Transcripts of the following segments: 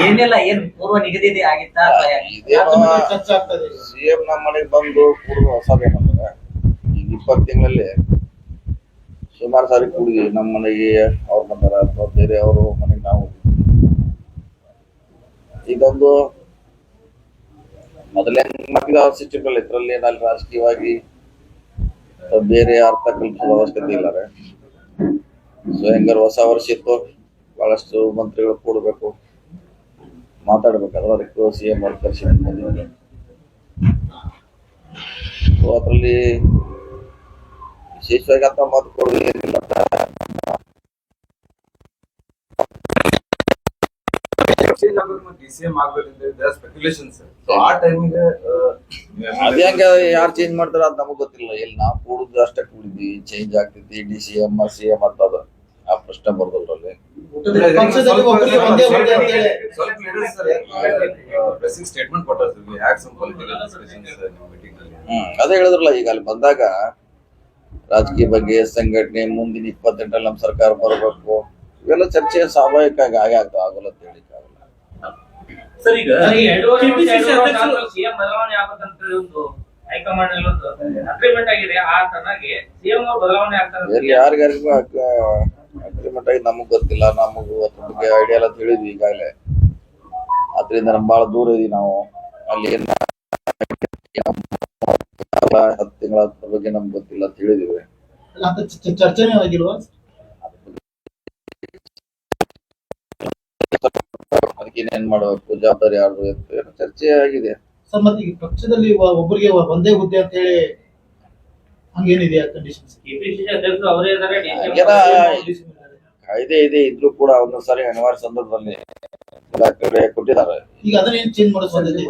ಏನೆಲ್ಲ ಏನ್ ಪೂರ್ವ ನಿಗದಿ ಆಗಿತ್ತಾ. ಸಿಎಂ ನಮ್ಮ ಮನೆಗೆ ಬಂದು ಪೂರ್ವ ಹೊಸದೇನಂದ್ರೆ ಈಗ ಇಪ್ಪತ್ತು ತಿಂಗಳಲ್ಲಿ ಸುಮಾರು ಸಾರಿ ಕೂಡಿದ್ವಿ. ನಮ್ಮ ಮನೆಗೆ ಅವ್ರು ಬಂದಾರ ಅಥವಾ ಬೇರೆ ಅವರು ಮನೆಗೆ ನಾವು ಇದೊಂದು ಮೊದಲೇ ಮಕ್ಕಳ ಸಿಸ್ಟಮ್ ಇದ್ರಲ್ಲಿ ಏನಲ್ಲಿ ರಾಜಕೀಯವಾಗಿ ಬೇರೆ ಅರ್ಥ ಕಲ್ಪಿಸೋದ ಅವಶ್ಯಕತೆ ಇಲ್ಲ ಸೊ ಹೆಂಗಾರು ಹೊಸ ವರ್ಷ ಇತ್ತು ಬಹಳಷ್ಟು ಮಂತ್ರಿಗಳು ಕೂಡಬೇಕು. ಮಾತಾಡ್ಬೇಕಾದ್ರೆ ಅದಕ್ಕೆ ಸಿ ಎಂ ಅವ್ರು ಕರೆಸಿ ಬಂದಿದ್ದಾರೆ ಸೊ ಅದರಲ್ಲಿ ವಿಶೇಷವಾಗಿ ಅಂತ ಮಾತು ಕೊಡೋದು ಏನಿಲ್ಲ. ಯಾರು ಚೇಂಜ್ ಮಾಡ್ತಾರ ನಮಗ್ ಗೊತ್ತಿಲ್ಲ. ಎಲ್ಲಿ ನಾವು ಕೂಡುದು ಅಷ್ಟೇ ಕೂಡಿದ್ವಿ ಚೇಂಜ್ ಆಗ್ತೈತಿ D C M C M ಅಂತ ಅದ. ಆ ಪ್ರಶ್ನೆ ಬರ್ದಲ್ರಲ್ಲಿ. ಪಕ್ಷದಲ್ಲಿ ಒಬ್ಬರಿಗೆ ಒಂದೇ ಹುದ್ದೆ ಅಂತ ಹೇಳಿ ಸ್ವಲ್ಪ leaders pressing statement some political meeting hmm ಅದೇ ಹೇಳಿದ್ರಲ್ಲ ಈಗ ಅಲ್ಲಿ ಬಂದಾಗ ರಾಜಕೀಯ ಬಗ್ಗೆ ಸಂಘಟನೆ ಮುಂದಿನ ಇಪ್ಪತ್ತೆಂಟರಲ್ಲಿ ನಮ್ಮ ಸರ್ಕಾರ ಬರಬೇಕು ಇವೆಲ್ಲ ಚರ್ಚೆ ಸ್ವಾಭಾವಿಕ ಆಗಿ ಆಗ್ತಾ ಆಗಲ್ಲ ಅಂತ ಸರ್ ಈಗ ಬದಲಾವಣೆ ಆಗ್ಬೇಕಂತ ಹೇಳಿ ಒಂದು ಹೈಕಮಾಂಡ್ ಅಲ್ಲಿ ಒಂದು ಅಗ್ರಿಮೆಂಟ್ ಆಗಿದೆ ಆ ಸಿಎಂ ಬದಲಾವಣೆ ಆಗ್ತಾರೆ ಯಾರಿಗಾರಿಗೂ ಅಗ್ರಿಮೆಂಟ್ ಆಗಿ ನಮಗ್ ಗೊತ್ತಿಲ್ಲ ನಮಗೂ ಅದ್ರ ಬಗ್ಗೆ ಐಡಿಯಾ ಎಲ್ಲ ತಿಳಿದ್ವಿ ಈಗಾಗಲೇ. ಅದ್ರಿಂದ ನಮ್ ಬಹಳ ದೂರ ಇದೀವಿ ನಾವು. ಅಲ್ಲಿ ಏನ್ ಹತ್ತು ತಿಂಗಳ ಅದ್ರ ಬಗ್ಗೆ ನಮ್ಗೆ ಗೊತ್ತಿಲ್ಲ ಅಂತ ಹೇಳಿದಿವಿ ಅಂತ ಚರ್ಚೆನೇ ಆಗಿಲ್ವಾ? ಅದಕ್ಕೆ ಮಾಡ್ಬೇಕು ಜವಾಬ್ದಾರಿ ಯಾರು ಅಂತ ಏನೋ ಚರ್ಚೆ ಆಗಿದೆ ಸರ್ ಮತ್ತೆ ಈಗ ಪಕ್ಷದಲ್ಲಿ ಒಬ್ಬರಿಗೆ ಒಂದೇ ಹುದ್ದೆ ಅಂತ ಹೇಳಿ ಹಂಗೇನಿದೆಯಾ ಕಂಡೀಷನ್ಸ್ ಕೆಪಿಸಿಸಿ ಅಧ್ಯಕ್ಷರು ಅವರೇ ಇದಾರೆ ಹಂಗೇನ ಕಾಯ್ದೆ ಇದೆ ಇದ್ರೂ ಕೂಡ ಒಂದೊಂದ್ ಸಾರಿ ಅನಿವಾರ್ಯ ಸಂದರ್ಭದಲ್ಲಿ ಕೊಟ್ಟಿದ್ದಾರೆ. ಈಗ ಅದನ್ನ ಏನ್ ಚೇಂಜ್ ಮಾಡೋ ಸಾಧ್ಯತೆ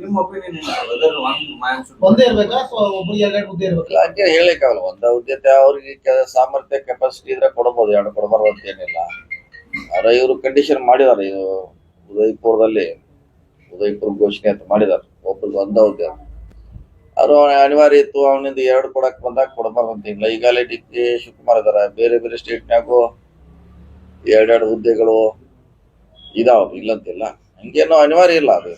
ನಿಮ್ಮ ಒಪಿನಿಯನ್ ವೆದರ್ ಒನ್ ಮ್ಯಾನ್ ಒಂದೇ ಇರ್ಬೇಕಾ ಅಥವಾ ಒಬ್ರಿಗೆ ಎರಡೆರಡು ಹುದ್ದೆ ಇರ್ಬೇಕಾ? ಇಲ್ಲ ಹಂಗೆ ಹೇಳಿಕ್ಕಾಗಲ್ಲ ಒಂದ ಉದ್ಯತೆ ಅವ್ರಿಗೆ ಸಾಮರ್ಥ್ಯ ಕೆಪಾಸಿಟಿ ಇದ್ರೆ ಕೊಡಬಹುದು ಎರಡು ಕೊಡಬಾರ್ದು ಅಂತ ಏನಿಲ್ಲ. ಆದ್ರೆ ಇವರು ಕಂಡೀಷನ್ ಮಾಡಿದಾರೆ ಇದು ಉದಯಪುರದಲ್ಲಿ ಉದಯಪುರ ಘೋಷಣೆ ಅಂತ ಮಾಡಿದಾರೆ ಒಬ್ಬರಿಗೆ ಒಂದ ಹುದ್ದೆ. ಅವರು ಅನಿವಾರ್ಯ ಇತ್ತು ಅವನಿಂದ ಎರಡು ಕೊಡಕ್ ಬಂದಾಗ ಕೊಡಬಾರ್ದು ಅಂತ ಇಲ್ಲ ಈಗಾಗಲೇ ಡಿ ಕೆ ಶಿವಕುಮಾರ್ ಇದಾರೆ. ಬೇರೆ ಬೇರೆ ಸ್ಟೇಟ್ನಾಗು ಎರಡೆರಡು ಹುದ್ದೆಗಳು ಇದಾವ ಇಲ್ಲಂತಿಲ್ಲ. ಹಂಗೇನೋ ಅನಿವಾರ್ಯ ಇಲ್ಲ ಅದು.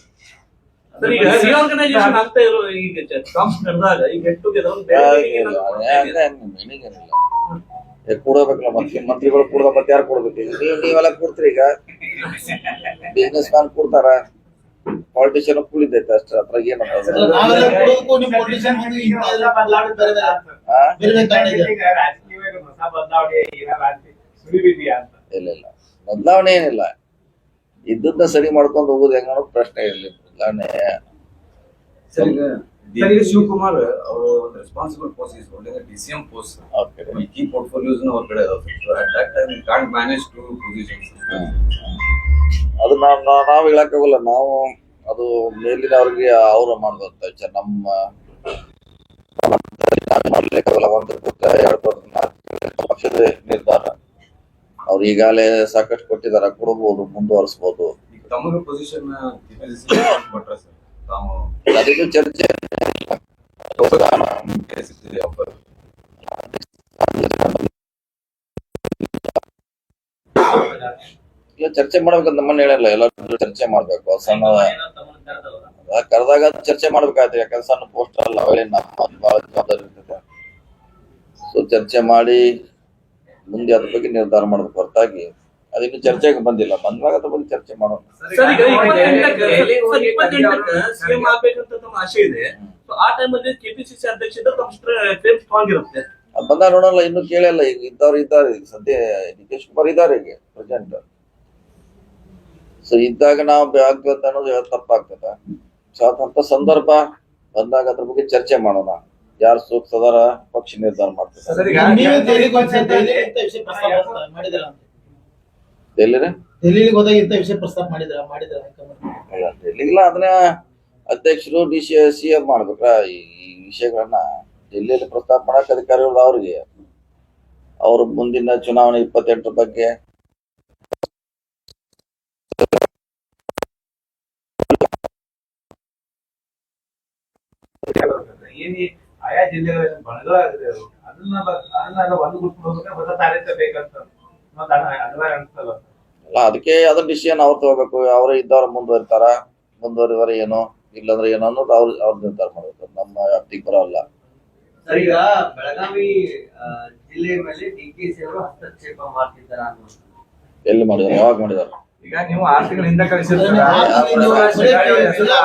ಕೂಡಬೇಕಲ್ಲ ಮಂತ್ರಿ ಮಂತ್ರಿಗಳು ಕೂಡ ಮತ್ತೆ ಯಾರು ಕೊಡ್ಬೇಕು? ನೀವೆಲ್ಲ ಕೂಡ್ತೀರಿ ಈಗ? ಬಿಸ್ನೆಸ್ ಮ್ಯಾನ್ ಕೂಡ್ತಾರ? ಪಾಲಿಟಿಷಿಯನ್ ಕೂಡಿದ್ದೈತೆ ಅಷ್ಟೇ ಅದ್ರಾಗ ಏನು ಇಲ್ಲ ಇಲ್ಲ. ಬದಲಾವಣೆ ಏನಿಲ್ಲ. ಇದ್ದದ್ನ ಸರಿ ಮಾಡ್ಕೊಂಡು ಹೋಗೋದು ಹೆಂಗ ಪ್ರಶ್ನೆ ಇರಲಿ. ಬದಲಾವಣೆ ಸರ್ ಈಗ ಶಿವಕುಮಾರ್ ಅವರು responsible post is holding M post ಈ ಕೀ ಪೋರ್ಟ್ಫೋಲಿಯೋಸ್ ಅವ್ರ ಕಡೆ ಅದಾವ. So at that time you can't manage two positions ಅದು ನಾವು ನಾವು ಹೇಳಕ್ಕಾಗಲ್ಲ ನಾವು ಅದು ಮೇಲಿನ ಅವ್ರಿಗೆ ಅವ್ರು ಮಾಡ್ಬೇಕು ವಿಚಾರ. ನಮ್ಮ ಮಾಡ್ಲಿಕ್ಕಾಗಲ್ಲ ಒಂದು ಎರಡು ಪುಟ್ಟ ಪಕ್ಷದ ನಿರ್ಧಾರ. ಅವ್ರು ಈಗಾಗಲೇ ಸಾಕಷ್ಟು ಕೊಟ್ಟಿದ್ದಾರೆ ಕೊಡಬಹುದು ಮುಂದುವರಿಸಬಹುದು. ಅದಕ್ಕೆ ಚರ್ಚೆ. ಇಲ್ಲ ಚರ್ಚೆ ಮಾಡ್ಬೇಕಂತ ನಮ್ಮನ್ನ ಹೇಳಿಲ್ಲ ಎಲ್ಲರೂ ಚರ್ಚೆ ಮಾಡ್ಬೇಕು. ಸಣ್ಣ ಅದ್ ಕರೆದಾಗ ಚರ್ಚೆ ಮಾಡ್ಬೇಕಾಯ್ತು. ಯಾಕಂದ್ರೆ ಸಣ್ಣ ಪೋಸ್ಟ್ ಅಲ್ಲ ಅವಳಿ ನಮ್ಮ ಬಹಳ ಜವಾಬ್ದಾರಿ ಇರ್ತದೆ. ಸೊ ಚರ್ಚೆ ಮಾಡಿ ಮುಂದೆ ಅದ್ರ ಬಗ್ಗೆ ನಿರ್ಧಾರ ಮಾಡ್ಬೇಕು. ಹೊರತಾಗಿ ಅದಿನ್ನು ಚರ್ಚೆಗೆ ಬಂದಿಲ್ಲ. ಬಂದಾಗ ಅದ್ರ ಬಗ್ಗೆ ಚರ್ಚೆ ಮಾಡೋಣ. ಸರ್ ಈಗ ಇಪ್ಪತ್ತೆಂಟಕ್ಕೆ ಸರ್ ಇಪ್ಪತ್ತೆಂಟಕ್ಕೆ ಸಿಎಂ ಆಗ್ಬೇಕಂತ ತಮ್ಮ ಆಸೆ ಇದೆ. ಸೊ ಆ ಟೈಮಲ್ಲಿ ಕೆಪಿಸಿಸಿ ಅಧ್ಯಕ್ಷ ತಮ್ಮ ಸ್ಟ್ರಾಂಗ್ ಇರುತ್ತೆ. ಅದ್ ಬಂದಾಗ ನೋಡಲ್ಲ ಇನ್ನು ಕೇಳಲ್ಲ. ಈಗ ಇದ್ದವ್ರು ಇದ್ದಾರೆ. ಈಗ ಸದ್ಯ ಡಿ ಕುಮಾರ್ ಶಿವಕುಮಾರ್ ಇದ್ದಾರೆ ಈಗ ಪ್ರೆಸೆಂಟ್ ಸೊ ಇದ್ದಾಗ ನಾವು ಆಗ್ಬೇಕು ಅಂತ ಅನ್ನೋದು ಹೇಳೋದ್ ತಪ್ಪಾಗ್ತದ? ಸೊ ಅದಂತ ಸಂದರ್ಭ ಬಂದಾಗ ಅದ್ರ ಬಗ್ಗೆ ಚರ್ಚೆ ಮಾಡೋಣ. ಯಾರು ಸೂಕ್ತದಾರ ಪಕ್ಷ ನಿರ್ಧಾರ ಮಾಡ್ತಾರೆ? ಅದನ್ನ ಅಧ್ಯಕ್ಷರು ಡಿ ಸಿ ಸಿ ಎಂ ಮಾಡ್ಬೇಕ್ರ. ಈ ಈ ವಿಷಯಗಳನ್ನ ಡೆಲ್ಲಿಯಲ್ಲಿ ಪ್ರಸ್ತಾಪ ಮಾಡಕ್ ಅಧಿಕಾರಿಗಳು ಅವ್ರಿಗೆ. ಅವ್ರ ಮುಂದಿನ ಚುನಾವಣೆ ಇಪ್ಪತ್ತೆಂಟರ ಬಗ್ಗೆ ಆಯಾ ಜಿಲ್ಲೆಗಳಲ್ಲಿ ಬಣಗಳಾಗಿದೆ ಅದು ಅದನ್ನ ಅದನ್ನೆಲ್ಲ ಒಂದು ಗುರುತು ಹೋಗ್ಬೇಕಾದ್ರೆ ಹೊಸ ತಾರೀಖ ಬೇಕಂತ ಅನಿಸ್ತಲ್ಲ ಅದಕ್ಕೆ ಅದನ್ನ ಡಿಸಿಷನ್ ಅವ್ರು ತಗೋಬೇಕು. ಅವರೇ ಇದ್ದವ್ರು ಮುಂದುವರಿತಾರ ಮುಂದುವರಿದಾರ ಏನೋ ಇಲ್ಲಾಂದ್ರೆ ಏನೋ ಅನ್ನೋದು ಅವ್ರು ಅವ್ರ ನಿರ್ಧಾರ ಮಾಡ್ಬೇಕು. ನಮ್ಮ ವ್ಯಾಪ್ತಿಗೆ ಬರೋಲ್ಲ ಸರ್ ಈಗ ಬೆಳಗಾವಿ ಜಿಲ್ಲೆ ಮೇಲೆ ಡಿ ಕೆ ಸಿ ಅವರು ಹಸ್ತಕ್ಷೇಪ ಮಾಡ್ತಿದ್ದಾರೆ ಎಲ್ಲಿ ಮಾಡಿದಾರೆ ಯಾವಾಗ ಮಾಡಿದಾರೆ ಈಗ ನೀವು ಆರು ತಿಂಗಳ ಹಿಂದೆ ಕಳಿಸಿರ್ತೀರ. ಆ ತಿಂಗಳು ಬರೀ ಜಿಲ್ಲಾ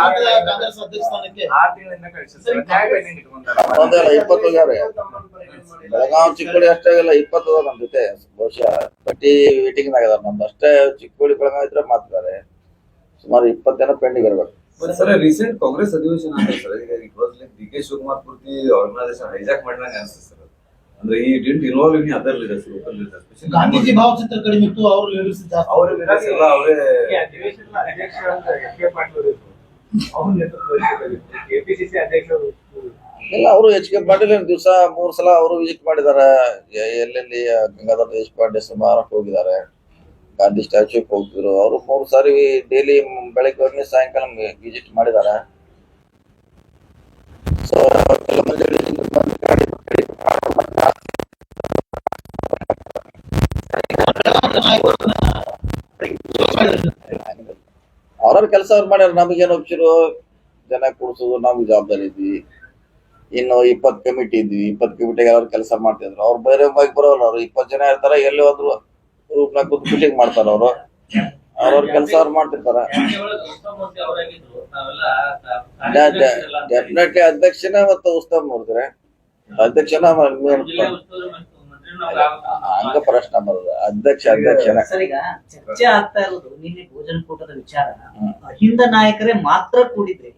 ಕಾಂಗ್ರೆಸ್ ಅಧ್ಯಕ್ಷ ಸ್ಥಾನಕ್ಕೆ ಆರು ತಿಂಗಳಿಂದ ಕಳಿಸಿರ್ತೀರ. ನ್ಯಾಯ ಪೆಂಡಿಂಗ್ ಇಟ್ಕೊಂತಾರೆ ಒಂದೇ ಅಲ್ಲ ಇಪ್ಪತ್ತು ಹೋಗ್ಯಾರೆ ಬೆಳಗಾವಿ ಚಿಕ್ಕೋಡಿ ಅಷ್ಟೇ ಇಲ್ಲ ಇಪ್ಪತ್ತು ಹೋದ ನಮ್ಮ ಜೊತೆ. ಬಹುಶಃ ಪಟ್ಟಿ ಮೀಟಿಂಗ್ ಆಗಿದಾರೆ ನಮ್ದು ಅಷ್ಟೇ ಚಿಕ್ಕೋಡಿ ಬೆಳಗಾವಿ ಇದ್ರೆ ಮಾತಾರೆ ಸುಮಾರು ಇಪ್ಪತ್ತು ಜನ ಪೆಂಡಿಂಗ್ ಇರ್ಬೇಕು. ಸರ್ ರೀಸೆಂಟ್ ಕಾಂಗ್ರೆಸ್ ಅಧಿವೇಶನ ಅಂತ ಸರ್. ಈಗ it was like D K Shivakumar ಪೂರ್ತಿ ಆರ್ಗನೈಸೇಷನ್ ಹೈಜಾಕ್ ಮಾಡಿದಂಗೆ ಅನ್ಸುತ್ತೆ ಸರ್. ಅಂದ್ರೆ ಈ didn't involve in other leaders local leaders Gandhiji ಭಾವಚಿತ್ರ ಕಡಿಮೆ ಇತ್ತು ಅವರು ಲೀಡರ್ಸ್ ಜಾಸ್ತಿ. ಅವ್ರ ಲೀಡರ್ಸ್ ಎಲ್ಲ ಅವರೇ ಅಧಿವೇಶನ ಅಧ್ಯಕ್ಷ ಅಂತ ಎಸ್ ಕೆ ಪಾಟೀಲ್ ಅವರು ನೇತೃತ್ವದಲ್ಲಿ ಕೆಪಿಸಿಸಿ ಅಧ್ಯಕ್ಷರು ಇಲ್ಲ ಅವರು ಎಚ್ ಕೆ ಪಾಟೀಲ್ ದಿವಸ ಮೂರು ಸಲ ಅವರು ವಿಸಿಟ್ ಮಾಡಿದ್ದಾರೆ. ಎಲ್ಲೆಲ್ಲಿ ಗಂಗಾಧರ ದೇಶಪಾಂಡೆ ಸುಮಾರು ಹೋಗಿದ್ದಾರೆ. ಗಾಂಧಿ ಸ್ಟ್ಯಾಚ್ಯೂಗೆ ಹೋಗಿದ್ರು. ಅವರು ಮೂರು ಸಾರಿ ಡೈಲಿ ಬೆಳಗ್ಗೆ ಹೋಗಿ ಸಾಯಂಕಾಲ ವಿಸಿಟ್ ಮಾಡಿದ್ದಾರೆ. ಸೊ ಅವ್ರವ್ರ ಕೆಲಸ ಅವ್ರು ಮಾಡ್ಯಾರ ನಮಗೇನು ಒಪ್ಸಿರು? ಜನ ಕೂಡ್ಸೋದು, ನಮ್ಗೆ ಜವಾಬ್ದಾರಿ ಇದ್ವಿ ಇನ್ನು ಇಪ್ಪತ್ತು ಕಮಿಟಿ ಇದ್ವಿ, ಇಪ್ಪತ್ತು ಕಮಿಟಿಗೆ ಅವ್ರು ಕೆಲಸ ಮಾಡ್ತಿದ್ರು. ಅವ್ರು ಬೇರೆ ಬಾಗಿ ಬರೋಲ್ಲ ಅವ್ರು. ಇಪ್ಪತ್ತು ಜನ ಇರ್ತಾರ, ಎಲ್ಲಿ ಹೋದ್ರು ಗ್ರೂಪ್ನಾಗ ಕೂತ್ ಮೀಟಿಂಗ್ ಮಾಡ್ತಾರ ಅವರು. ಅವ್ರವ್ರ ಕೆಲಸ ಅವ್ರು ಮಾಡ್ತಿರ್ತಾರ. ಡೆಫಿನೆಟ್ಲಿ ಅಧ್ಯಕ್ಷನ ಮತ್ತು ಉತ್ಸವ ನೋಡಿದ್ರೆ. ಅಧ್ಯಕ್ಷನ ಹಂಗ ಪ್ರಶ್ನೆ ಬರೋದು ಅಧ್ಯಕ್ಷ ಅಧ್ಯಕ್ಷನ ಸರ್ ಈಗ ಚರ್ಚೆ ಆಗ್ತಾ ಇರೋದು ನಿನ್ನೆ ಭೋಜನ ಕೂಟದ ವಿಚಾರ. ಹಿಂದ ನಾಯಕರೇ ಮಾತ್ರ ಕೂಡಿದ್ರೆ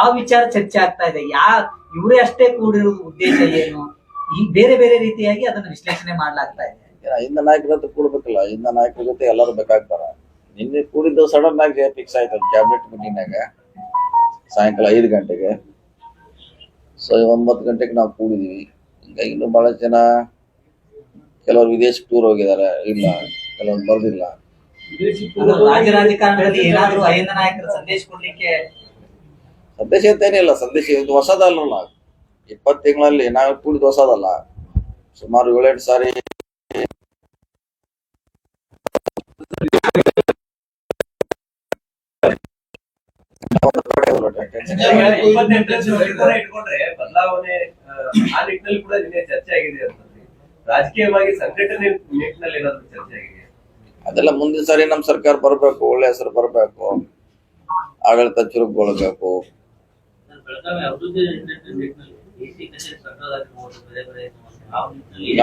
ಆ ವಿಚಾರ ಚರ್ಚೆ ಆಗ್ತಾ ಇದೆ. ಯಾ ಇವರೇ ಅಷ್ಟೇ ಕೂಡಿರೋದು ಉದ್ದೇಶ ಏನು? ಈ ಬೇರೆ ಬೇರೆ ರೀತಿಯಾಗಿ ಅದನ್ನ ವಿಶ್ಲೇಷಣೆ ಮಾಡ್ಲಾಗ್ತಾ ಇದೆ. ಹಿಂದ ನಾಯಕರ ಹತ್ರ ಕೂಡ್ಬೇಕಲ್ಲ. ಹಿಂದ ನಾಯಕರ ಜೊತೆ ಎಲ್ಲರೂ ಬೇಕಾಗ್ತಾರ. ನಿನ್ನೆ ಕೂಡಿದ್ದು ಸಡನ್ ಆಗಿ ಫಿಕ್ಸ್ ಆಯ್ತು ಕ್ಯಾಬಿನೆಟ್ ಮೀಟಿಂಗ್ನಾಗ ಸಾಯಂಕಾಲ ಐದು ಗಂಟೆಗೆ. ಸೊ ಒಂಬತ್ತು ಗಂಟೆಗೆ ನಾವು ಕೂಡಿದೀವಿ. ಹಿಂಗಾಗಿ ಇನ್ನು ಭಾಳ ಜನ ಕೆಲವರು ವಿದೇಶಕ್ಕೆ ಟೂರ್ ಹೋಗಿದ್ದಾರೆ ಇಲ್ಲ ಕೆಲವರು ಬರ್ದಿಲ್ಲ. ಅದು ರಾಜ್ಯ ರಾಜಕಾರಣದಲ್ಲಿ ಏನಾದರೂ ನಾಯಕರ ಸಂದೇಶ ಕೊಡ್ಲಿಕ್ಕೆ ಸಂದೇಶ ಅಂತ ಏನಿಲ್ಲ ಸಂದೇಶ ಇದು ಹೊಸದಲ್ಲ. ಇಪ್ಪತ್ತು ತಿಂಗಳಲ್ಲಿ ನಾವು ಕೂಡಿದ ಹೊಸದಲ್ಲ. ಸುಮಾರು ಏಳೆಂಟು ಸಾರಿ ಬದಲಾವಣೆ ಆ, ನಿಟ್ಟಿನಲ್ಲಿ ಕೂಡ ನಿನ್ನೆ ಚರ್ಚೆ ಆಗಿದೆ ಅಂತಂದ್ರೆ ರಾಜಕೀಯವಾಗಿ ಸಂಘಟನೆ ನಿಟ್ಟಿನಲ್ಲಿ ಏನಾದ್ರು ಚರ್ಚೆ ಆಗಿದೆ? ಅದೆಲ್ಲ ಮುಂದಿನ ಸಾರಿ ನಮ್ಮ ಸರ್ಕಾರ ಬರಬೇಕು ಒಳ್ಳೆ ಹೆಸರು ಬರಬೇಕು ಆಡಳಿತ ಚುರುಕುಗೊಳ್ಬೇಕು.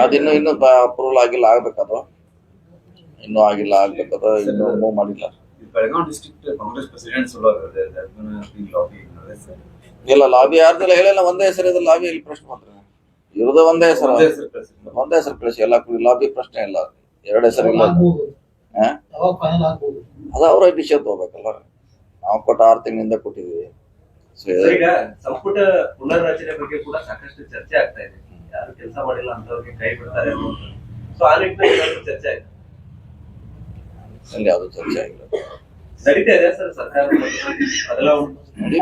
ಅದಿನ್ನೂ ಇನ್ನೂ ಅಪ್ರೂವಲ್ ಆಗಿಲ್ಲ ಆಗ್ಬೇಕಾದ್ರು. ಇನ್ನೂ ಆಗಿಲ್ಲ ಆಗ್ಬೇಕಾದ್ರೆ ಇನ್ನು ಮೂವ್ ಮಾಡಿಲ್ಲ. ಬೆಳಗಾವಿ ಡಿಸ್ಟ್ರಿಕ್ಟ್ ಕಾಂಗ್ರೆಸ್ ಪ್ರೆಸಿಡೆಂಟ್ ಇಲ್ಲ ಲಾಬಿ ಯಾರ್ದಿಲ್ಲ ಹೇಳಿಲ್ಲ ಒಂದೇ ಹೆಸರಿದ್ರೆ ಲಾಬಿ ಇಲ್ಲಿ ಪ್ರಶ್ನೆ ಮಾತ್ರ. ಇರೋದು ಒಂದೇ ಹೆಸರು. ಒಂದೇ ಹೆಸರು ಒಂದೇ ಹೆಸರು ಕಳಿಸಿ ಎಲ್ಲ ಕೂಡಿ ಲಾಬಿ ಪ್ರಶ್ನೆ ಇಲ್ಲ. ಎರಡು ಹೆಸರು ಇಲ್ಲ. ಅದ ಅವ್ರ ಯಾವಾಗ ಫೈನಲ್ ಆಗ್ಬೋದು. ಅದು ಅವರ ಡಿಸಿಷನ್ ತಗೋಬೇಕಲ್ಲ. ನಾವು ಕೊಟ್ಟ ಆರು ತಿಂಗಳಿಂದ ಸರ್, ಈಗ ಸಂಪುಟ ಪುನರ್ರಚನೆ ಬಗ್ಗೆ ಕೂಡ ಸಾಕಷ್ಟು ಚರ್ಚೆ ಆಗ್ತಾ ಇದೆ. ಯಾರು ಕೆಲಸ ಮಾಡಿಲ್ಲ ಅಂತವ್ರಿಗೆ ಕೈ ಬಿಡ್ತಾರೆ ಸೊ ಆ ನಿಟ್ಟಿನಲ್ಲಿ ಚರ್ಚೆ ಆಯ್ತು? ಯಾವುದು ಚರ್ಚೆ ಆಗಿಲ್ಲ. ನಡೀತಾ ಇದೆ ಸರ್ ಸರ್ಕಾರ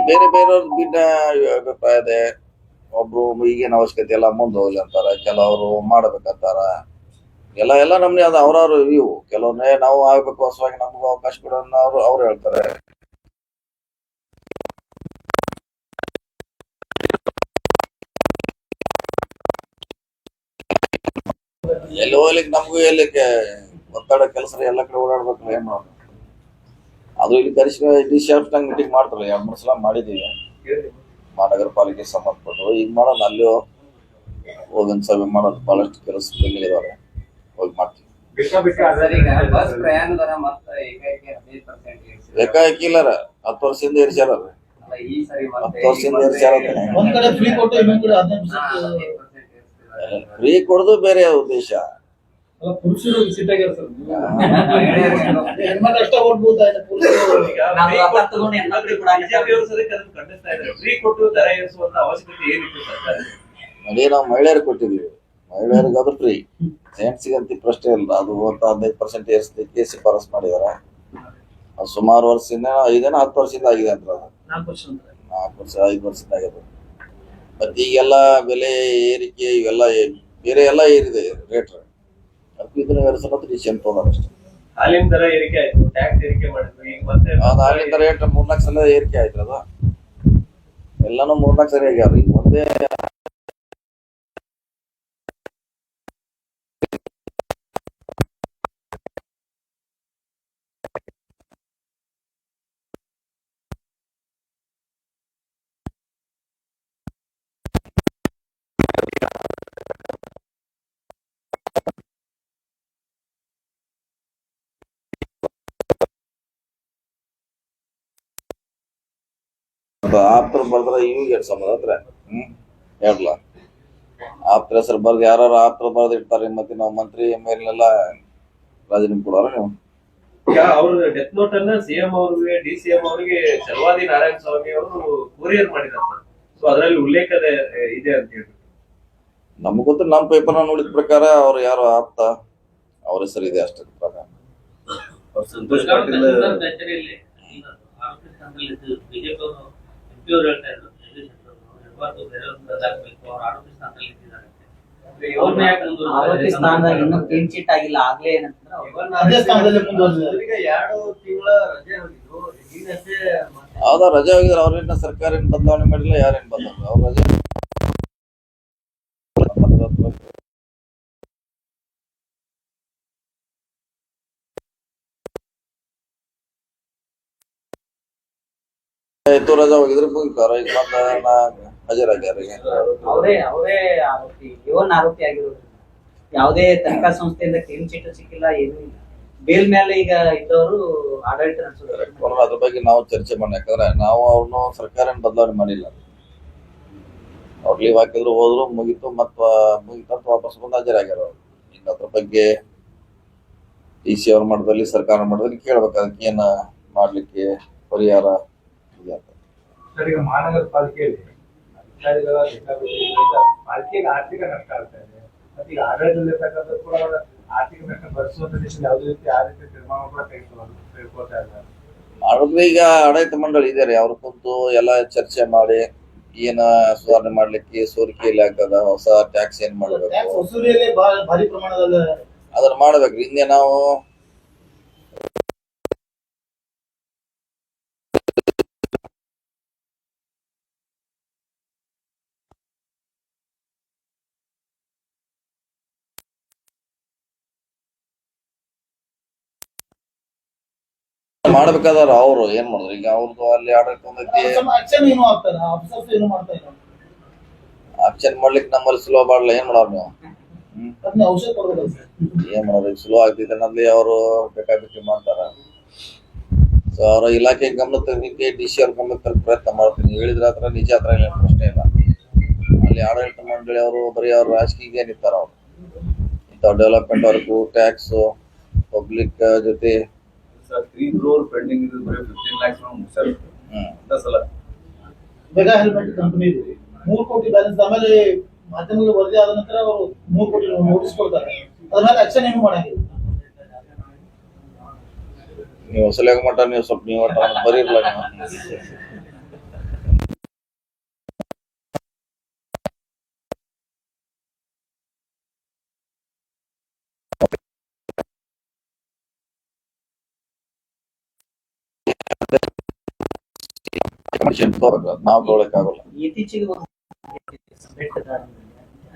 ಬೇರೆ ಬೇರೆಯವ್ರ ಭಿನ್ನ ಅಭಿಪ್ರಾಯ ಇದೆ. ಒಬ್ರು ಈಗಿನ ಅವಶ್ಯಕತೆ ಎಲ್ಲ ಮುಂದೆ ಹೋಗ್ಲಿ ಅಂತಾರ, ಕೆಲವರು ಮಾಡ್ಬೇಕಂತಾರ. ಎಲ್ಲ ಎಲ್ಲ ನಮ್ಗೆ ಅದು ಅವ್ರವ್ರ ವ್ಯೂ ಕೆಲವೊಮ್ಮೆ ನಾವು ಆಗ್ಬೇಕು ಹೊಸವಾಗಿ ನಮಗೂ ಅವಕಾಶ ಕೊಡೋಣ ಅವ್ರು ಅವ್ರು ಹೇಳ್ತಾರೆ. ಎಲ್ಲಿ ಹೋಗ್ಲಿಕ್ಕೆ ನಮಗೂ ಎಲ್ಲಿ ಒತ್ತಡ ಕೆಲಸ ಎಲ್ಲ ಕಡೆ ಓಡಾಡ್ಬೇಕಲ್ಲ, ಏನ್ ಅದು ಇಲ್ಲಿ ಕರಿಸಿ ಡಿ ಸಿ ಆಫ್ ಮೀಟಿಂಗ್ ಮೂರು ಸಲ ಮಾಡಿದ್ದೀವಿ. ಮಹಾನಗರ ಪಾಲಿಕೆ ಸಂಬಂಧಪಟ್ಟು ಈಗ ಮಾಡೋಣ ಅಲ್ಲಿ ಹೋಗಿನ ಸಭೆ ಮಾಡೋದು ಬಹಳಷ್ಟು ಕೆಲಸ ಇದಾವೆ ಹೋಗಿ ಮಾಡ್ತೀವಿ. ಏಕಾಏಕಿ ಇಲ್ಲಾರ ಹತ್ತು ವರ್ಷದಿಂದ ಇರ್ಸ್ಯಾರ ಅಲ್ಲ ಈ ಸರಿ ಹತ್ತು ವರ್ಷದಿಂದ ಇರ್ಸ್ಯಾರ ಫ್ರೀ ಕೊಡೋದು ಬೇರೆ ಉದ್ದೇಶ. ಪುರುಷರು ವಿಸಿಟ್ ಆಗ್ಯಾರ ಸರ್ ಹೆಣ್ಮಕ್ಳು ಅಷ್ಟೇ ಖಂಡಿಸ್ತಾ ಇದ್ದಾರೆ. ಫ್ರೀ ಕೊಟ್ಟು ದರ ಏರಿಸುವಂತ ಅವಶ್ಯಕತೆ ಏನಿತ್ತು ಸರ್ಕಾರ? ನೋಡಿ ನಾವು ಮಹಿಳೆಯರಿಗೆ ಕೊಟ್ಟಿದ್ದೀವಿ. ಮಹಿಳೆಯರಿಗೆ ಅದು ಫ್ರೀ ಜೆಂಟ್ಸಿಗೆ ಅಂತ ಪ್ರಶ್ನೆ ಇಲ್ಲ. ಅದು ಒಂದು ಹದಿನೈದು ಪರ್ಸೆಂಟ್ ಏರಿಸಲಿಕ್ಕೆ ಶಿಫಾರಸ್ ಮಾಡಿದಾರೆ. ಅದು ಸುಮಾರು ವರ್ಷದಿಂದ ಐದೇನೋ ಹತ್ತು ವರ್ಷದಿಂದ ಆಗಿದೆ ಅಂತ ಅದು. ನಾಲ್ಕು ವರ್ಷ ಐದು ವರ್ಷದಿಂದ ಆಗಿದೆ. ಮತ್ತೆ ಈಗೆಲ್ಲ ಬೆಲೆ ಏರಿಕೆ ಇವೆಲ್ಲ ಬೇರೆ ಎಲ್ಲ ಏರಿದೆ ರೇಟ್ ಅದಕ್ಕೆ ಇದನ್ನ ಏರಿಸೋದು ಡಿಸಿಷನ್ ತೊಗೊಂಡಾರ ಅಷ್ಟೇ. ಹಾಲಿನ ದರ ಏರಿಕೆ ಆಯ್ತು ಟ್ಯಾಕ್ಸ್ ಏರಿಕೆ ಮಾಡಿದ್ರು ಈಗ ಮತ್ತೆ ಅದು ಮೂರ್ನಾಲ್ಕು ಸಲ ಏರಿಕೆ ಆಯ್ತು ಅದು ಎಲ್ಲಾನು ಮೂರ್ನಾಲ್ಕು ಸರಿ ಆಗ್ಯಾವ ಈಗ ಒಂದೇ ಆಪ್ತರ ಬರ್ದ್ರ ಇವಿಗೆ ಎರಡು ಸಂಬಂಧ ಹತ್ರ. ಹ್ಮ್ ಹೇಳ್ಲ. ಆಪ್ತರ ಹೆಸರು ಬರ್ದು ಯಾರು ಆಪ್ತರ ಬರ್ದು ಇರ್ತಾರೆ ಮತ್ತೆ ನಾವು ಮಂತ್ರಿ ಎಂ ಎಲ್ ಎಲ್ಲ ರಾಜೀನಾಮೆ ಕೊಡೋರ ನೀವು ಅವ್ರ ಡೆತ್ ನೋಟ್ ಅನ್ನ ಸಿಎಂ ಅವ್ರಿಗೆ ಡಿ ಸಿ ಎಂ ಅವರಿಗೆ ಚಲವಾದಿ ನಾರಾಯಣ ಸ್ವಾಮಿ ಅವರು ಕೊರಿಯರ್ ಮಾಡಿದ್ದಾರೆ ಸೊ ಅದರಲ್ಲಿ ಉಲ್ಲೇಖ ಇದೆ ಅಂತ ಹೇಳಿ ನಮ್ಗೆ ಗೊತ್ತು ನಮ್ಮ ಪೇಪರ್ ನೋಡಿದ ಪ್ರಕಾರ ಅವ್ರು ಯಾರು ಆಪ್ತ ಅವ್ರ ಹೆಸರು ಇದೆ ಅಷ್ಟೇ ಪ್ರಕಾರ. ಸಂತೋಷ್ ಪಾಟೀಲ್ ಹೇಳ್ತಾ ಇದ್ರು ಬೇರೆ ಬದಲಾಗಬೇಕು ಅವ್ರು ಆರೋಗ್ಯ ಸ್ಥಾನದಲ್ಲಿ? ಆರೋಗ್ಯ ಸ್ಥಾನದಾಗ ಇನ್ನೂ ಕ್ಲೀನ್ ಚಿಟ್ ಆಗಿಲ್ಲ. ಆಗ್ಲೇ ಏನಂತಂದ್ರೆ ಅವ್ರು ಅದೇ ಸ್ಥಾನದಲ್ಲಿ ಮುಂದುವರೆದಿದ್ದಾರೆ ಈಗ ಎರಡು ತಿಂಗಳ ರಜೆ ಹೋಗಿದ್ರು ಈಗಷ್ಟೇ ರಜೆ ಹೋಗಿದ್ರೆ ಅವ್ರೇನ ಸರ್ಕಾರ ಏನ್ ಬದಲಾವಣೆ ಮಾಡಿಲ್ಲ ಯಾರೇನ್ ಬದಲಾವಣೆ? ಅವ್ರ ರಜೆ ಆಯ್ತು ರಜಾ ಹೋಗಿದ್ರೆ ಮುಗಿತಾರ ಈಗ ಮತ್ತೆ ನಾ ಹಾಜರಾಗ್ಯಾರ ಈಗ ಅವರೇ ಅವರೇ ಆರೋಪಿ ಇವನ್ ಆರೋಪಿ ಆಗಿರೋದ್ರಿಂದ. ಯಾವುದೇ ತನಿಖಾ ಸಂಸ್ಥೆಯಿಂದ ಕ್ಲೀನ್ ಚಿಟ್ ಸಿಕ್ಕಿಲ್ಲ ಏನು ಇಲ್ಲ. ಬೇಲ್ ಮೇಲೆ ಈಗ ಇದ್ದವರು ಆಡಳಿತ ಅವ್ರು ಅದ್ರ ಬಗ್ಗೆ ನಾವು ಚರ್ಚೆ ಮಾಡಿ ಯಾಕಂದ್ರೆ ನಾವು ಅವ್ರನ್ನು ಸರ್ಕಾರ ಏನ್ ಬದಲಾವಣೆ ಮಾಡಿಲ್ಲ. ಅವ್ರು ಲೀವ್ ಹಾಕಿದ್ರು ಹೋದ್ರು ಮುಗೀತು ಮತ್ ಮುಗಿತಂತ ವಾಪಸ್ ಬಂದು ಹಾಜರಾಗ್ಯಾರ ಅವ್ರು. ಇನ್ನು ಅದ್ರ ಬಗ್ಗೆ ಡಿ ಸಿ ಅವ್ರ ಮಟ್ಟದಲ್ಲಿ ಸರ್ಕಾರ ಮಟ್ಟದಲ್ಲಿ ಕೇಳ್ಬೇಕು ಅದಕ್ಕೆ ಏನ ಮಾಡ್ಲಿಕ್ಕೆ ಪರಿಹಾರ ಸರ್ ಈಗ ಮಹಾನಗರ ಪಾಲಿಕೆಯಲ್ಲಿ ಅಧಿಕಾರಿಗಳ ಪಾಲಿಕೆಗೆ ಆರ್ಥಿಕ ನಷ್ಟ ಆಗ್ತಾ ಇದೆ. ಮತ್ತೆ ಈಗ ಆಡಳಿತದಲ್ಲಿರ್ತಕ್ಕಂಥ ಕೂಡ ಅವರ ಆರ್ಥಿಕ ನಷ್ಟ ಭರಿಸುವಂತ ದಿಶೆಯಲ್ಲಿ ಯಾವುದೇ ರೀತಿ ಆ ರೀತಿ ತೀರ್ಮಾನ ಕೂಡ ತೆಗೆದುಕೊಳ್ತಾ ಇದ್ದಾರೆ. ಮಾಡಿದ್ರೆ ಈಗ ಆಡಳಿತ ಮಂಡಳಿ ಇದಾರೆ ಅವ್ರ ಕುಂತು ಎಲ್ಲ ಚರ್ಚೆ ಮಾಡಿ ಏನ ಸುಧಾರಣೆ ಮಾಡ್ಲಿಕ್ಕೆ ಸೋರಿಕೆ ಇಲ್ಲ ಆಗ್ತದ ಹೊಸ ಟ್ಯಾಕ್ಸ್ ಏನ್ ಮಾಡಬೇಕು? ಮಾಡ್ಬೇಕು ಅದನ್ನ ಮಾಡ್ಬೇಕ್ರಿ ಹಿಂದೆ ನಾವು ಮಾಡ್ಬೇಕಾದ್ರ ಅವ್ರು ಏನ್ ಮಾಡಿದ್ರು ಈಗ ಅವ್ರದ್ದು ಅಲ್ಲಿ ಆಡಳಿತ ಬಂದೈತಿ ಆಪ್ಷನ್ ಏನು ಆಗ್ತಾರೆ ಆಫೀಸರ್ಸ್ ಏನು ಮಾಡ್ತಾ ಆಕ್ಷನ್ ಮಾಡ್ಲಿಕ್ಕೆ ನಮ್ಮಲ್ಲಿ ಸ್ಲೋ ಮಾಡಲ್ಲ ಏನ್ ಮಾಡೋರು ನೀವು? ಹ್ಮ್. ಅದನ್ನ ಔಷಧ ಕೊಡ್ಬೇಕು ಸರ್ ಏನ್ ಮಾಡೋದು? ಈಗ ಸ್ಲೋ ಆಗ್ತಿದೆ. ಅನ್ನೋದ್ಲಿ ಅವರು ಬೇಕಾಬಿಟ್ಟು ಮಾಡ್ತಾರ. ಸೊ ಅವರ ಇಲಾಖೆ ಗಮನ ತರಲಿಕ್ಕೆ ಡಿ ಸಿ ಅವ್ರ ಗಮನ ಪ್ರಯತ್ನ ಮಾಡ್ತೀನಿ. ಹೇಳಿದ್ರ ಹತ್ರ ನಿಜ ಹತ್ರ ಏನು ಪ್ರಶ್ನೆ ಇಲ್ಲ. ಅಲ್ಲಿ ಆಡಳಿತ ಮಂಡಳಿ ಅವರು ಬರೀ ಅವ್ರ ರಾಜಕೀಯ ನಿಂತಾರ ಅವ್ರು. ಇಂಥ ಡೆವಲಪ್ಮೆಂಟ್ ವರ್ಕು ಟ್ಯಾಕ್ಸ್ ಪಬ್ಲಿಕ್ ಜೊತೆ ಸರ್ ತ್ರೀ ಕ್ರೋರ್ ಪೆಂಡಿಂಗ್ ಇದ್ದು ಬರೀ ಫಿಫ್ಟೀನ್ ಲ್ಯಾಕ್ಸ್ ಮುಗಿಸ್ಯಾರ ಹ್ಮ್. ಅಂತ ಸಲ. ಮೆಗಾ ಹೆಲ್ಮೆಟ್ ಕಂಪನಿ ಇದೆ. ಮೂರು ಕೋಟಿ ಬ್ಯಾಲೆನ್ಸ್ ಆಮೇಲೆ ಮಾಧ್ಯಮಗಳಿಗೆ ವರದಿ ಆದ ನಂತರ ಅವರು ಮೂರು ಕೋಟಿ ನೋಟಿಸ್ ಕೊಡ್ತಾರೆ. ಅದ್ರ ಮೇಲೆ ಆಕ್ಷನ್ ಏನು ಮಾಡಂಗಿಲ್ಲ. ನೀವು ಹೊಸಲಾಗ ಮಟ್ಟ ನೀವು ಸ್ವಲ್ಪ ನೀವು ಬರೀರ್ಲ ನೀವು. ನಾವು ತಗೊಳಕ್ಕಾಗಲ್ಲ ಇತ್ತೀಚೆಗೆ ಒಂದು ಬೆಟ್ಟದ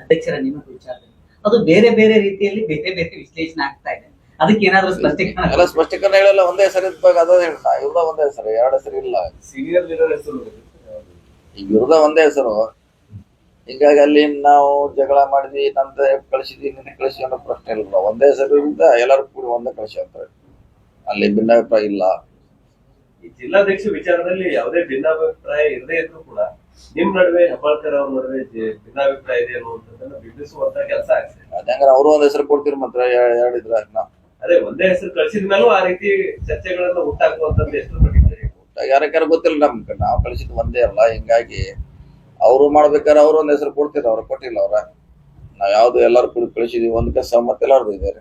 ಅಧ್ಯಕ್ಷರ ನೇಮಕ ವಿಚಾರ ಅದು ಬೇರೆ ಬೇರೆ ರೀತಿಯಲ್ಲಿ ಬೇರೆ ಬೇರೆ ವಿಶ್ಲೇಷಣೆ ಆಗ್ತಾ ಇದೆ. ಅದಕ್ಕೆ ಏನಾದ್ರೂ ಸ್ಪಷ್ಟೀಕರಣ ಎಲ್ಲ ಸ್ಪಷ್ಟೀಕರಣ ಹೇಳಲ್ಲ ಒಂದೇ ಹೆಸರು ಇದ್ದಾಗ ಅದ ಹೇಳ್ತಾ ಇವ್ರದ ಒಂದೇ ಹೆಸರು ಎರಡು ಹೆಸರು ಇಲ್ಲ. ಸೀನಿಯರ್ ಇರೋ ಹೆಸರು ಈಗ ಇವ್ರದ ಒಂದೇ ಹೆಸರು. ಹಿಂಗಾಗಿ ಅಲ್ಲಿ ನಾವು ಜಗಳ ಮಾಡಿದ್ವಿ ನಂದ ಕಳಿಸಿದ್ವಿ ನಿನ್ನೆ ಕಳಿಸಿ ಅನ್ನೋ ಪ್ರಶ್ನೆ ಇಲ್ಲ. ಒಂದೇ ಹೆಸರು ಇಂದ ಎಲ್ಲರೂ ಕೂಡಿ ಒಂದೇ ಕಳಿಸಿ ಅಂತಾರೆ ಅಲ್ಲಿ ಭಿನ್ನಾಭಿಪ್ರಾಯ ಇಲ್ಲ. ಈ ಜಿಲ್ಲಾಧ್ಯಕ್ಷ ವಿಚಾರದಲ್ಲಿ ಯಾವುದೇ ಭಿನ್ನಾಭಿಪ್ರಾಯ ಇರದೇ ಇದ್ರೂ ಕೂಡ ನಿಮ್ ನಡುವೆ ಹೆಬ್ಬಾಳ್ಕರ್ ಅವ್ರ ನಡುವೆ ಭಿನ್ನಾಭಿಪ್ರಾಯ ಇದೆ ಅನ್ನುವಂಥದ್ದನ್ನ ಬಿಂಬಿಸುವಂತ ಕೆಲಸ ಆಗ್ತದೆ ಅದಂಗಾರ ಅವರು ಒಂದ್ ಹೆಸರು ಕೊಡ್ತೀರಿ ಮಾತ್ರ ಹೇಳಿದ್ರ ನಾ ಅದೇ ಒಂದೇ ಹೆಸರು ಕಳಿಸಿದ ಮೇಲೂ ಆ ರೀತಿ ಚರ್ಚೆಗಳನ್ನ ಹುಟ್ಟಾಕುವಂತದ್ದು ಎಷ್ಟು ಯಾರ ಯಾರಕ್ಯಾರ ಗೊತ್ತಿಲ್ಲ ನಮ್ಗೆ ನಾವು ಕಳಿಸಿದ್ ಒಂದೇ ಅಲ್ಲ ಹಿಂಗಾಗಿ ಅವರು ಮಾಡ್ಬೇಕಾದ್ರೆ ಅವ್ರು ಒಂದ್ ಹೆಸರು ಕೊಡ್ತಿರ ಅವ್ರ ಕೊಟ್ಟಿಲ್ಲ ಅವ್ರ. ನಾವ್ ಯಾವ್ದು ಎಲ್ಲಾರು ಕೂಡ ಕಳಿಸಿದೀವಿ ಒಂದಕ್ಕೆ ಸಹಮತ ಎಲ್ಲಾರ್ದು ಇದ್ದಾರೆ.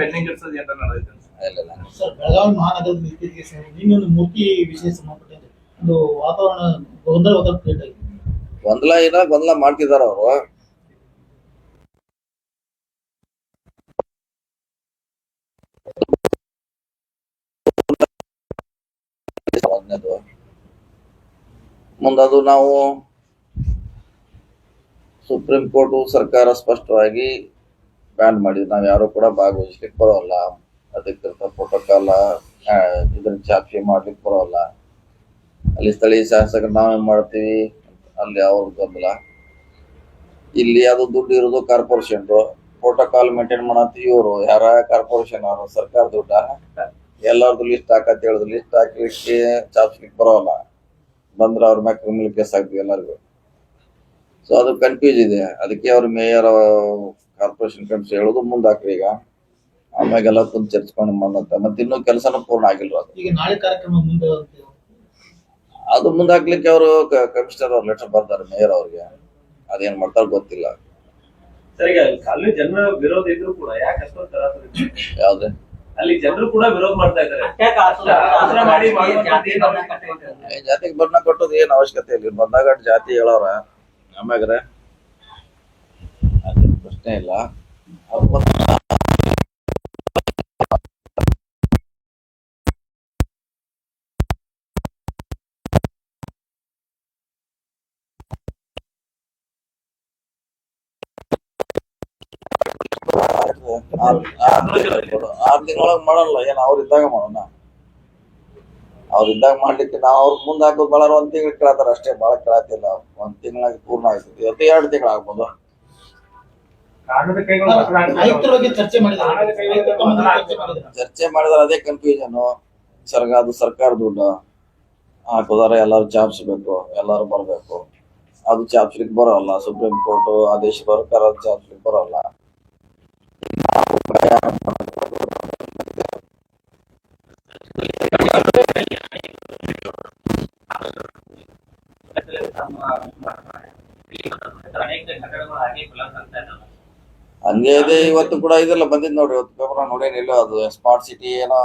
ಪೆಂಡಿಂಗ್ ಇರ್ತದೆ ಅಂತ ನಡೆದೈತೆ ಇಲ್ಲ. ಸರ್ ಬೆಳಗಾವಿ ಮಹಾನಗರದ ಇತ್ತೀಚೆಗೆ ಸರ್ ನಿನ್ನೊಂದು ಮೂರ್ತಿ ವಿಷಯ ಸಂಬಂಧಪಟ್ಟಂತೆ ಒಂದು ವಾತಾವರಣ ಗೊಂದಲ ಒದಗಿಸಿದೆ ಗೊಂದಲ ಏನ ಗೊಂದಲ ಮಾಡ್ತಿದಾರ ಅವರು. ಮುಂದದು ನಾವು ಸುಪ್ರೀಂ ಕೋರ್ಟ್ ಸರ್ಕಾರ ಸ್ಪಷ್ಟವಾಗಿ ಬ್ಯಾನ್ ಮಾಡಿದ್ವಿ ನಾವು ಯಾರು ಕೂಡ ಭಾಗವಹಿಸ್ಲಿಕ್ಕೆ ಬರೋಲ್ಲ. ಅಧಿಕೃತ ಪ್ರೋಟೋಕಾಲ ಇದನ್ನ ಚಾಪಿ ಮಾಡ್ಲಿಕ್ಕೆ ಬರೋಲ್ಲ. ಅಲ್ಲಿ ಸ್ಥಳೀಯ ಶಾಸಕರು ನಾವೇನ್ ಮಾಡ್ತೀವಿ ಅಲ್ಲಿ ಅವ್ರ ಗೊಂದಲ ಇಲ್ಲಿ ಅದು ದುಡ್ಡು ಇರೋದು ಕಾರ್ಪೊರೇಷನ್ ಪ್ರೋಟೋಕಾಲ್ ಮೇಂಟೈನ್ ಮಾಡತ್ತೀವಿ ಇವರು. ಯಾರ ಕಾರ್ಪೊರೇಷನ್ ಅವರು? ಸರ್ಕಾರ ದುಡ್ಡ? ಎಲ್ಲರದು ಲಿಸ್ಟ್ ಹಾಕತ್ ಹೇಳಿದ್ರು ಲಿಸ್ಟ್ ಹಾಕ್ಲಿಕ್ಕೆ ಚಾಪ್ಸ್ಲಿಕ್ಕೆ ಬರೋಲ್ಲ. ಬಂದ್ರೆ ಅವ್ರ ಮ್ಯಾಗ ಕ್ರಿಮಿನಲ್ ಕೇಸ್ ಆಗ್ತೀವಿ ಎಲ್ಲರಿಗೂ. ಸೊ ಅದು ಕನ್ಫ್ಯೂಸ್ ಇದೆ. ಅದಕ್ಕೆ ಅವ್ರ ಮೇಯರ್ ಕಾರ್ಪೊರೇಷನ್ ಕಮಿಷನ್ ಹೇಳೋದು ಮುಂದಾಕ್ರಿ ಈಗ. ಆಮ್ಯಾಗೆಲ್ಲ ಕುಂತ್ ಚರ್ಚ್ಕೊಂಡು ಬಂದಂತ ಮತ್ತೆ ಇನ್ನೂ ಕೆಲಸನೂ ಪೂರ್ಣ ಆಗಿಲ್ವ ಅದು. ಈಗ ನಾಳೆ ಕಾರ್ಯಕ್ರಮ ಮುಂದೆ ಅದು ಮುಂದೆ ಹಾಕ್ಲಿಕ್ಕೆ ಅವರು ಕಮಿಷನರ್ ಅವ್ರು ಲೆಟರ್ ಬರ್ತಾರೆ ಮೇಯರ್ ಅವ್ರಿಗೆ. ಅದೇನ್ ಮಾಡ್ತಾರ ಗೊತ್ತಿಲ್ಲ. ಸರಿ ಅಲ್ಲಿ ಜನರ ವಿರೋಧ ಇದ್ರು ಕೂಡ ಯಾಕೆ ಅಷ್ಟೊಂದು ತರಾತುರಿ? ಯಾವ್ದೇ? ಅಲ್ಲಿ ಜನರು ಕೂಡ ವಿರೋಧ ಮಾಡ್ತಾ ಇದ್ದಾರೆ. ಜಾತಿಗೆ ಬಣ್ಣ ಕೊಟ್ಟೋದು ಏನ್ ಅವಶ್ಯಕತೆ ಇಲ್ಲ. ಬಂದಾಗ ಜಾತಿ ಹೇಳೋರ. ಆಮ್ಯಾಗ್ರೆ ಅದೇನ್ ಪ್ರಶ್ನೆ ಇಲ್ಲ. ಆರ್- ಆರ್ ತಿಂಗಳು- ಆರ್ ತಿಂಗಳೊಳಗ್ ಮಾಡಲ್ಲ ಏನ್ ಅವ್ರ ಇದ್ದಾಗ ಮಾಡೋಣ? ಅವ್ರ ಇದ್ದಾಗ ಮಾಡ್ಲಿಕ್ಕೆ ನಾವು ಅವ್ರ ಮುಂದೆ ಹಾಕೋದು ಭಾಳ ಒಂದ್ ತಿಂಗಳು ಕೇಳತ್ತಾರ ಅಷ್ಟೇ ಬಹಳ ಕೇಳತ್ತಿಲ್ಲ. ಒಂದ್ ತಿಂಗಳಾಗಿ ಪೂರ್ಣ ಆಗ್ತದೆ ಇವತ್ತು ಎರಡು ತಿಂಗಳು ಆಗ್ಬೋದು. ಚರ್ಚೆ ಮಾಡಿದ್ರೆ. ಅದೇ ಕನ್ಫ್ಯೂಷನ್ ಸರ್ಗಾದು ಸರ್ಕಾರ ದುಡ್ಡು. ಹಾಕೋದಾರ ಎಲ್ಲಾರು ಚಾಪ್ಸ್ಬೇಕು ಎಲ್ಲಾರು ಬರ್ಬೇಕು. ಅದು ಚಾಪ್ಸ್ಲಿಕ್ ಬರೋಲ್ಲ. ಸುಪ್ರೀಂ ಕೋರ್ಟ್ ಆದೇಶ ಬರ್ಕಾರ ಚಾಪ್ಸ್ಲಿಕ್ ಬರೋಲ್ಲ. ಹಾಗೆ ಇದೆ, ಇವತ್ತು ಕೂಡ ಇದೆಲ್ಲ ಬಂದಿದ್ ನೋಡ್ರಿ, ಇವತ್ತು ಪೇಪರ್ ನೋಡೇನಿಲ್ಲ ಅದು ಸ್ಮಾರ್ಟ್ ಸಿಟಿ ಏನೋ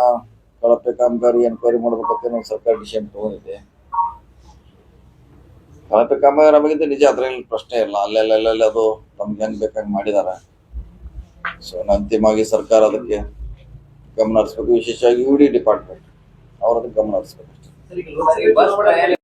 ಕಳಪೆ ಕಾಮಗಾರಿ ಎನ್ಕ್ವೈರಿ ಮಾಡ್ಬೇಕಂತ ಸರ್ಕಾರ ಡಿಸಿಷನ್ ತಗೊಂಡಿದೆ. ಕಳಪೆ ಕಾಮಗಾರಿ ಬಗ್ಗೆ ನಿಜ, ಅದ್ರಲ್ಲಿ ಪ್ರಶ್ನೆ ಇಲ್ಲ. ಅಲ್ಲೆಲ್ಲ ಅದು ನಮ್ಗೆ ಹೆಂಗ್ ಬೇಕಾಗಿ ಮಾಡಿದಾರೆ. ಸೊ ಅಂತಿಮವಾಗಿ ಸರ್ಕಾರ ಅದಕ್ಕೆ ಗಮನ ಹರಿಸ್ಬೇಕು. ವಿಶೇಷವಾಗಿ ಯು ಡಿ ಡಿಪಾರ್ಟ್ಮೆಂಟ್ ಅವರದ್ದು ಗಮನ ಹರಿಸ್ಬೇಕು.